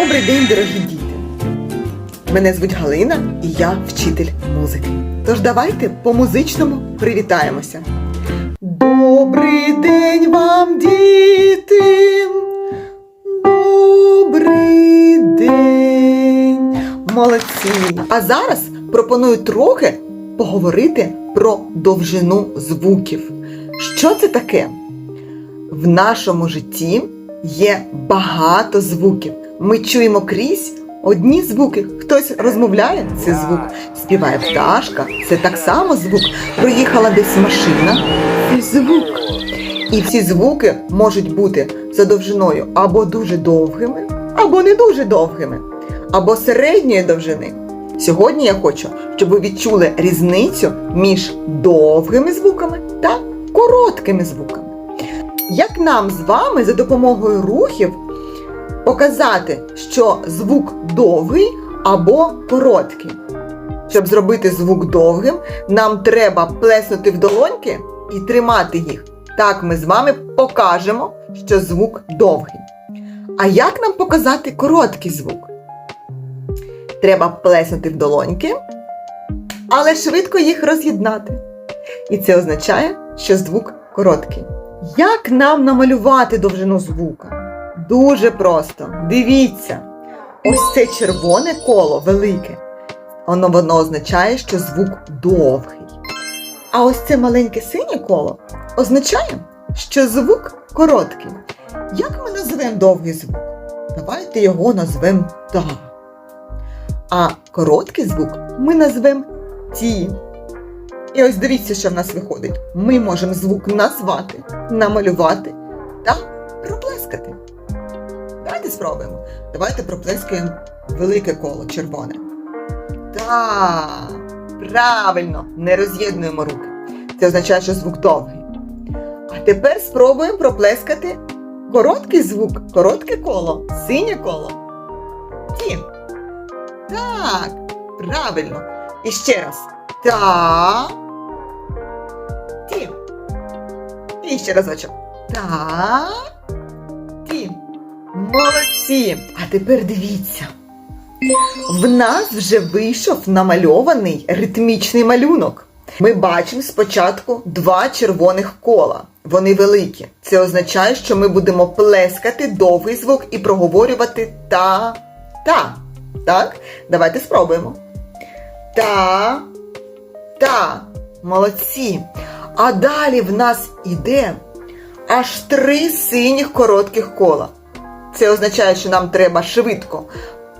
Добрий день, дорогі діти! Мене звуть Галина і я вчитель музики. Тож давайте по-музичному привітаємося. Добрий день вам, діти! Добрий день! Молодці! А зараз пропоную трохи поговорити про довжину звуків. Що це таке? В нашому житті є багато звуків. Ми чуємо крізь одні звуки. Хтось розмовляє це звук, співає пташка, це так само звук. Проїхала десь машина, це звук. І всі звуки можуть бути за довжиною або дуже довгими, або не дуже довгими, або середньої довжини. Сьогодні я хочу, щоб ви відчули різницю між довгими звуками та короткими звуками. Як нам з вами за допомогою рухів показати, що звук довгий або короткий? Щоб зробити звук довгим, нам треба плеснути в долоньки і тримати їх. Так ми з вами покажемо, що звук довгий. А як нам показати короткий звук? Треба плеснути в долоньки, але швидко їх роз'єднати. І це означає, що звук короткий. Як нам намалювати довжину звука? Дуже просто. Дивіться. Ось це червоне коло велике. Воно, воно означає, що звук довгий. А ось це маленьке синє коло означає, що звук короткий. Як ми назвемо довгий звук? Давайте його назвемо та. А короткий звук ми назвемо ті. І ось дивіться, що в нас виходить. Ми можемо звук назвати, намалювати та проплескати. Давайте спробуємо. Давайте проплескаємо велике коло червоне. Так, правильно, не роз'єднуємо руки. Це означає, що звук довгий. А тепер спробуємо проплескати короткий звук, коротке коло, синє коло. Ті. Так, правильно. І ще раз. Та. Ті. І ще разочок. Та. Молодці. А тепер дивіться. В нас вже вийшов намальований ритмічний малюнок. Ми бачимо спочатку два червоних кола. Вони великі. Це означає, що ми будемо плескати довгий звук і проговорювати та та. Так? Давайте спробуємо. Та, та, молодці. А далі в нас іде аж три синіх коротких кола. Це означає, що нам треба швидко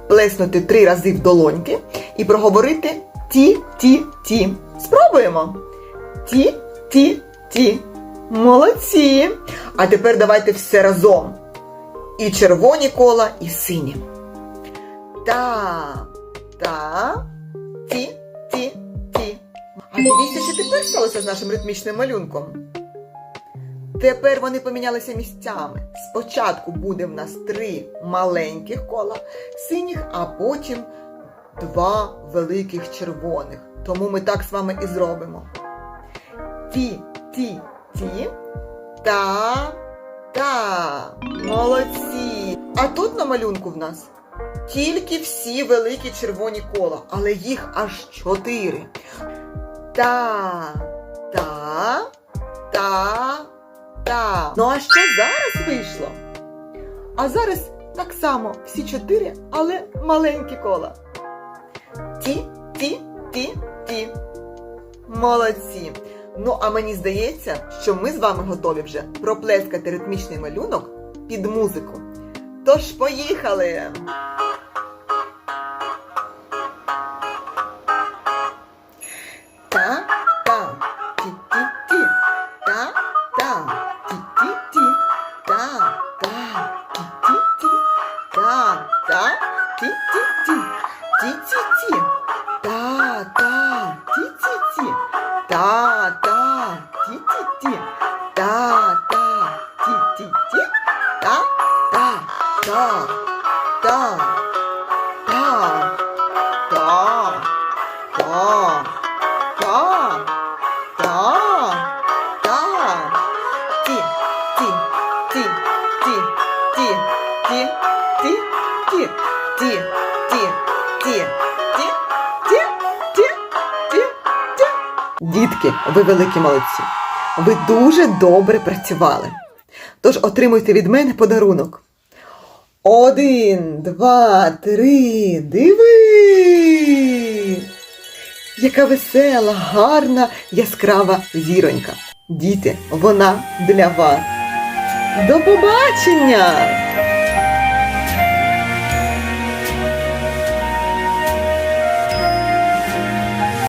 плеснути три рази в долоньки і проговорити ті-ті-ті. Спробуємо. Ті-ті-ті. Молодці. А тепер давайте все разом. І червоні кола, і сині. Та, та, ті, ті, ті. А дивіться, що тепер сталося з нашим ритмічним малюнком. Тепер вони помінялися місцями. Спочатку буде в нас три маленьких кола синіх, а потім два великих червоних. Тому ми так з вами і зробимо. Ті, ті, ті, та, та. Молодці. А тут на малюнку в нас тільки всі великі червоні кола, але їх аж чотири. Та, та, та, та. Ну а що зараз вийшло? А зараз так само всі чотири, але маленькі кола. Ті, ті, ті, ті. Молодці. Ну, а мені здається, що ми з вами готові вже проплескати ритмічний малюнок під музику. Тож поїхали! Та, та, та, та, та, та, та, та, та, ті, ті, ті, ті, ті, ті, ті, ті, ті, ті, ті, ті, ті, ті, ті, ті. Дітки, ви великі молодці. Ви дуже добре працювали. Тож отримуйте від мене подарунок. Один, два, три, диви! Яка весела, гарна, яскрава зіронька. Діти, вона для вас. До побачення!